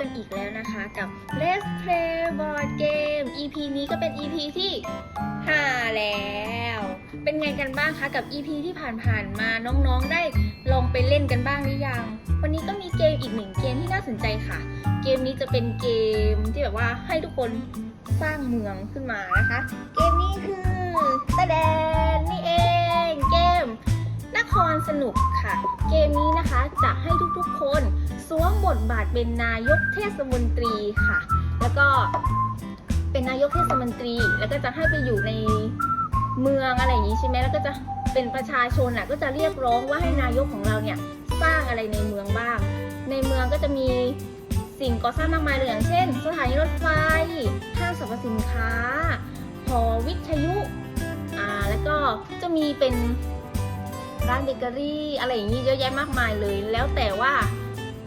กันอีกแล้วนะคะกับ Let's Play Board Game EP นี้ก็เป็น EP ที่ 5 แล้ว เป็นไงกันบ้างคะกับ EP ที่ผ่านๆมาน้องๆได้ลองไปเล่นกันบ้างหรือยัง วันนี้ก็มีเกมอีกหนึ่งเกมที่น่าสนใจค่ะ เกมนี้จะเป็นเกมที่แบบว่าให้ทุกคนสร้างเมืองขึ้นมานะคะ เกมนี้คือตะแดนนี่เอง เกมนครสนุกค่ะ เกมนี้นะคะจะให้ทุกๆคนสวมบทบาทเป็นนายกเทศมนตรีค่ะ แล้วก็เป็นนายกเทศมนตรี แล้วก็จะให้ไปอยู่ใน เมืองอะไรอย่างนี้ใช่ไหมแล้วก็จะเป็นประชาชนอะก็จะเรียกร้องว่าให้นายกของเราเนี่ยสร้างอะไรในเมืองบ้าง ในเมืองก็จะมีสิ่งก่อสร้างมากมายเลยอย่างเช่น สถานีรถไฟห้างสรรพสินค้าหอวิทยุอ่าแล้วก็จะมีเป็นร้านเบเกอรี่อะไรอย่างนี้เยอะแยะมากมายเลย แล้วแต่ว่า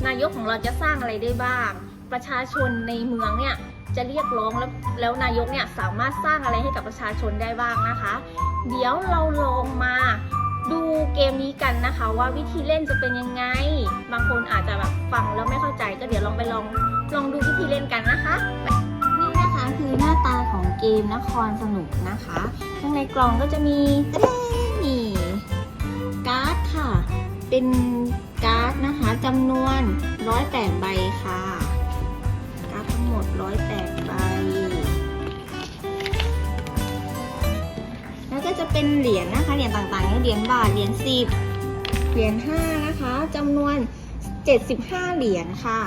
นายกของเราจะสร้างอะไรได้บ้าง ประชาชนในเมืองเนี่ย จะเรียกร้องแล้วแล้วนายกเนี่ยสามารถสร้างอะไรให้กับประชาชนได้บ้างนะคะ เดี๋ยวเราลองมาดูเกมนี้กันนะคะ ว่าวิธีเล่นจะเป็นยังไง บางคนอาจจะแบบฟังแล้วไม่เข้าใจก็เดี๋ยวลองไปลองลองดูวิธีเล่นกันนะคะ นี่นะคะคือหน้าตาของเกมนครสนุกนะคะข้างในกล่องก็จะมีนี่การ์ดค่ะ เป็นการ์ดนะคะจำนวน 108 ใบค่ะ การ์ดทั้งหมด108ใบ แล้วก็จะเป็นเหรียญนะคะ เหรียญต่างๆ เหรียญบาท เหรียญ10เหรียญ5นะคะจำนวน75เหรียญค่ะ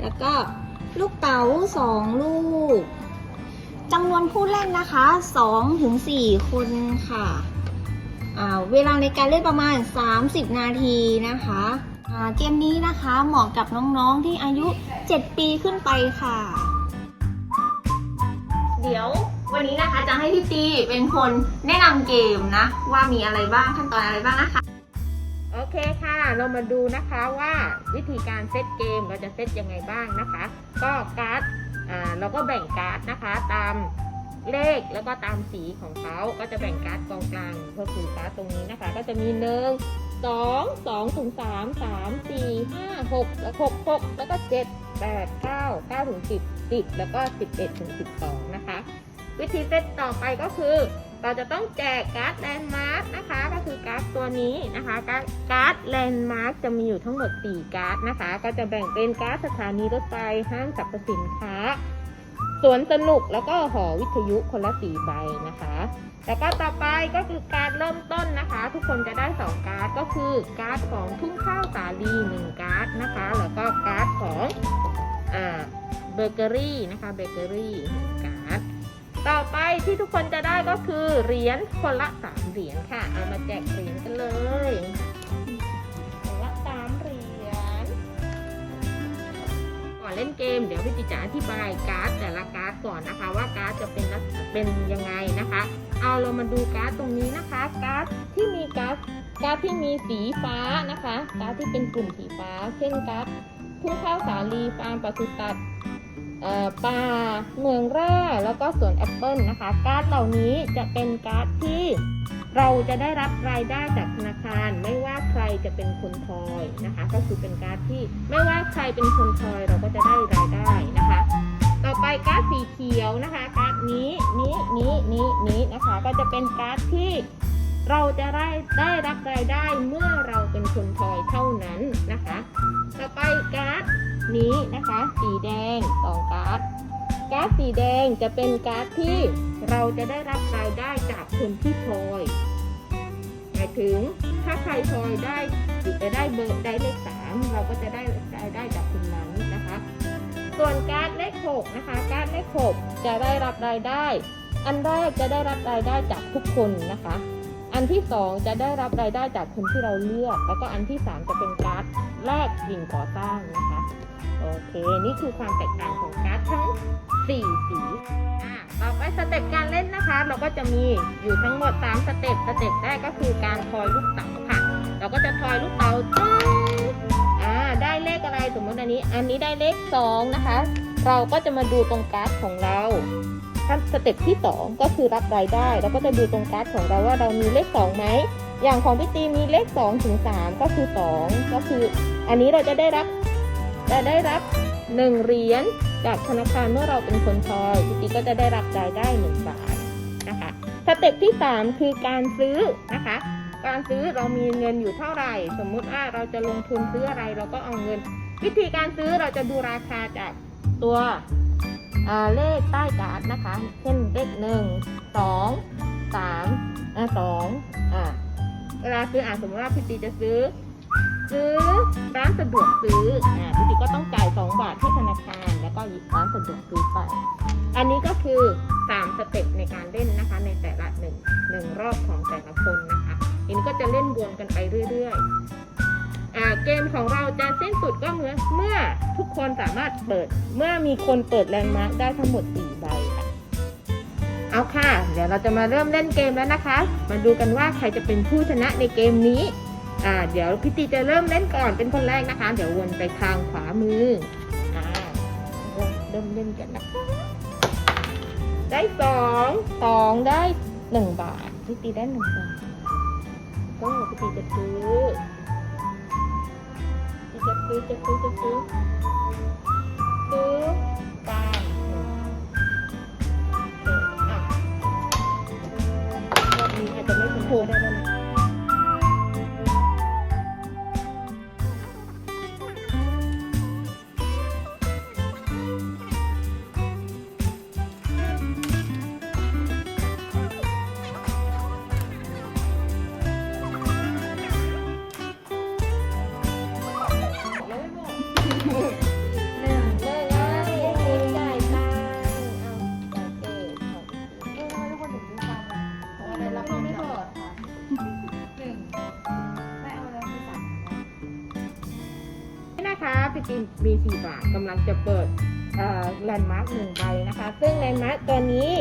แล้วก็ลูกเต๋า2ลูกจำนวนผู้เล่นนะคะ2ถึง4คนค่ะ เวลาในการเล่นประมาณ 30 นาทีนะคะ เกมนี้นะคะเหมาะกับน้องๆที่อายุ 7 ปีขึ้นไปค่ะ เดี๋ยววันนี้นะคะจะให้พี่ตีเป็นคนแนะนำเกมนะ ว่ามีอะไรบ้างขั้นตอนอะไรบ้างนะคะ โอเคค่ะ เรามาดูนะคะว่าวิธีการเซตเกมเราจะเซตยังไงบ้างนะคะ ก็การ์ดเราก็แบ่งการ์ดนะคะตามเลขแล้วก็ตามสีของเขาก็จะแบ่งการ์ดกองกลางก็คือการ์ดตรงนี้นะคะ ก็จะมีหนึ่ง สองสองถึงสามสามสี่ห้าหกแล้วหกหกแล้วก็เจ็ดแปดเก้าเก้าถึงสิบสิบแล้วก็สิบเอ็ดถึงสิบสองนะคะ วิธีเซตต่อไปก็คือ เราจะต้องแจกการ์ดแลนด์มาร์กนะคะ ก็คือการ์ดตัวนี้นะคะ การ์ดการ์ดแลนด์มาร์กจะมีอยู่ทั้งหมด 4 การ์ดนะคะ ก็จะแบ่งเป็นการ์ดสถานีรถไฟห้างสรรพสินค้า สวนสนุกแล้วก็หอวิทยุคนละสี่ใบนะคะ แล้วก็ต่อไปก็คือการเริ่มต้นนะคะ ทุกคนจะได้2การ์ดก็คือการ์ดของทุ่งข้าวสาลี1การ์ดนะคะ แล้วก็การ์ดของอ่าเบเกอรี่นะคะเบเกอรี่การ์ดต่อไปที่ทุกคนจะได้ก็คือเหรียญคนละสามเหรียญค่ะ เอามาแจกเหรียญกันเลย อนเล่นเกม เดี๋ยวพี่ติจะอธิบายการ์ดแต่ละการ์ดก่อนนะคะ ว่าการ์ดจะเป็นเป็นยังไงนะคะ เอาเรามาดูการ์ดตรงนี้นะคะ การ์ดที่มีการ์ดการ์ดที่มีสีฟ้านะคะ การ์ดที่เป็นกลุ่มสีฟ้า เช่นการ์ดทุ่งข้าวสาลีฟาร์มปศุสัตว์เอ่อป่าเมืองแร่แล้วก็สวนแอปเปิลนะคะ การ์ดเหล่านี้จะเป็นการ์ดที่ เราจะได้รับรายได้จากธนาคาร ไม่ว่าใครจะเป็นคนทอยนะคะ ก็คือเป็นการที่ไม่ว่าใครเป็นคนทอยเราก็จะได้รายได้นะคะ ต่อไปการ์ดสีเขียวนะคะการ์ดนี้นี้นี้นี้นี้นะคะ ก็จะเป็นการ์ดที่เราจะได้ได้รับรายได้เมื่อเราเป็นคนทอยเท่านั้นนะคะ ต่อไปการ์ดนี้นะคะ สีแดงสองการ์ด การ์ดสีแดงจะเป็นการ์ดที่เราจะได้รับรายได้จากคนที่ทอยหมายถึงถ้าใครทอยได้จะได้เบอร์ได้เลขสามเราก็จะได้รายได้จากคนนั้นนะคะ ส่วนการ์ดเลขหกนะคะการ์ดเลขหกจะได้รับรายได้ อันแรกจะได้รับรายได้จากทุกคนนะคะ อันที่สองจะได้รับรายได้จากคนที่เราเลือก แล้วก็อันที่สามจะเป็นการ์ดแรกสิ่งก่อสร้างนะคะโอเค นี่คือความแตกต่างของการ์ดทั้ง 4สีอะต่อไปสเต็ปการเล่นนะคะ เราก็จะมีอยู่ทั้งหมด3สเต็ปสเต็ปแรกก็คือการทอยลูกเต๋าค่ะ เราก็จะทอยลูกเต๋าตึ้งอ่าได้เลขอะไรสมมติอันนี้ อันนี้ได้เลขสองนะคะ เราก็จะมาดูตรงการ์ดของเราขั้นสเต็ปที่สองก็คือรับรายได้เราก็จะดูตรงการ์ดของเราว่าเรามีเลขสองไหม อย่างของพี่ตีมีเลขสองถึงสามก็คือสองก็คือ อันนี้เราจะได้รับจะได้รับ หนึ่งเหรียญจากธนาคารเมื่อเราเป็นคนทอยพี่ตีก็จะได้รับรายได้หนึ่งบาทนะคะสเต็ปที่ 3 คือการซื้อนะคะ การซื้อเรามีเงินอยู่เท่าไหร่ สมมุติว่าเราจะลงทุนซื้ออะไรเราก็เอาเงิน วิธีการซื้อเราจะดูราคาจากตัวเลขใต้การ์ดนะคะ เช่นเลขหนึ่งสองสามสองอ่าเวลาซื้ออ่าสมมติว่าพี่ตีจะซื้อ ซื้อร้านสะดวกซื้ออ่าพี่ตีก็ต้องจ่ายสองบาทให้ธนาคาร แล้วก็หยิบร้านสะดวกซื้อไป อันนี้ก็คือสามสเต็ปในการเล่นนะคะในแต่ละหนึ่งหนึ่งรอบของแต่ละคนนะคะอันนี้ก็จะเล่นวนกันไปเรื่อยๆอ่าเกมของเราจะสิ้นสุดก็เมื่อเมื่อทุกคนสามารถเปิดเมื่อมีคนเปิดแลนด์มาร์คได้ทั้งหมด 4 ใบค่ะ เอาค่ะ เดี๋ยวเราจะมาเริ่มเล่นเกมแล้วนะคะ มาดูกันว่าใครจะเป็นผู้ชนะในเกมนี้ อ่าเดี๋ยวพี่ตีจะเริ่มเล่นก่อนเป็นคนแรกนะคะ เดี๋ยววนไปทางขวามืออ่าเริ่มเล่นกันนะคะได้สองสองได้หนึ่งบาทพี่ตีได้หนึ่งบาทก็พิตีจะซื้อพี่จะซื้อจะซื้อจะซื้อ มีสี่บาทกำลังจะเปิดแลนด์มาร์กหนึ่งใบนะคะ ซึ่งแลนด์มาร์กตัวนี้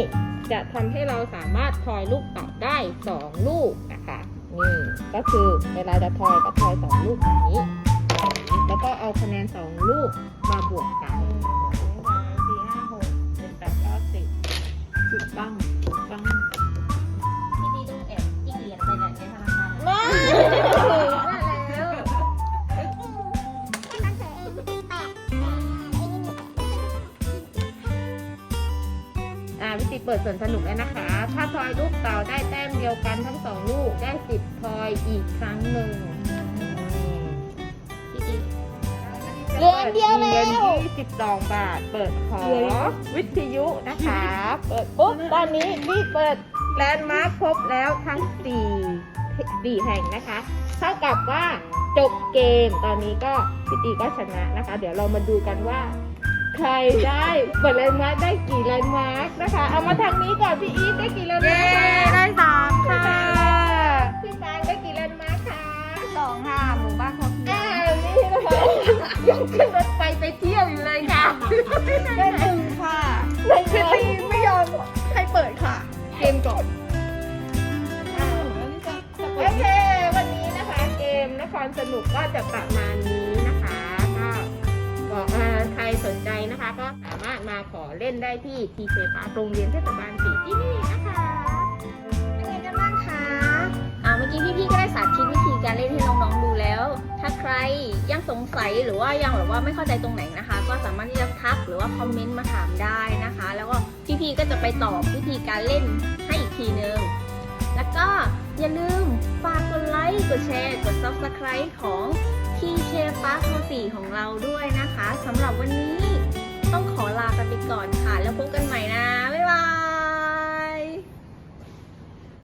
จะทำให้เราสามารถทอยลูกเต๋าได้สองลูกนะคะนี่ก็คือเวลาจะทอยก็ทอยสองลูกแบบนี้ แล้วก็เอาคะแนนสองลูกมาบวกกันสี่ห้าหกเจ็ดแปดเก้าสิบสิบปังปัง สวนสนุกแล้วนะคะ ถ้าทอยลูกเต่าได้แต้มเดียวกันทั้งสองลูกได้สิบทอยอีกครั้งหนึ่งพี่จีเหลืออันเดียวแล้ว เงินยี่สิบสองบาท เปิดขอวิทยุนะคะ เปิดปุ๊บตอนนี้พี่เปิดแลนด์มาร์คครบแล้วทั้งสี่สี่แห่งนะคะเท่ากับว่าจบเกมตอนนี้ก็พี่ตีก็ชนะนะคะ เดี๋ยวเรามาดูกันว่า ใครได้เปิดแลนด์มาร์คได้กี่แลนด์มาร์คนะคะ เอามาทางนี้ก่อนพี่อีฟได้กี่แลนด์มาร์คคะได้สามค่ะพี่ฟางได้กี่แลนด์มาร์คคะสองค่ะหมู่บ้านพอเพียอ้างวนี่นะคะยังขึ้นรถไฟไปเที่ยวอยู่เลยค่ะได้หนึ่งค่ะในคือเกตีมไม่ยอมให้เปิดค่ะ เกมก่อนอ้าวโอเควันนี้นะคะเกมนครสนุกก็จะประมาณนี้นะคะก็ก็เอ่อใครสนใจนะคะ ก็สามารถมาขอเล่นได้ที่ทีเซปาโรงเรียนเทศบาลสีที่นี่นะคะเป็นไงกันบ้างคะอ่าเมื่อกี้พี่ๆก็ได้สาธิตวิธีการเล่นให้น้องๆดูแล้ว ถ้าใครยังสงสัยหรือว่ายังแบบว่าไม่เข้าใจตรงไหนนะคะ ก็สามารถที่จะทักหรือว่าคอมเมนต์มาถามได้นะคะ แล้วก็พี่ๆก็จะไปตอบวิธีการเล่นให้อีกทีนึงแล้วก็อย่าลืมฝากกดไลค์กดแชร์กด subscribe ของ ที่เชฟฟ้าโทสีของเราด้วยนะคะสำหรับวันนี้ต้องขอลาไปก่อนค่ะ แล้วพบกันใหม่นะ บ๊ายบาย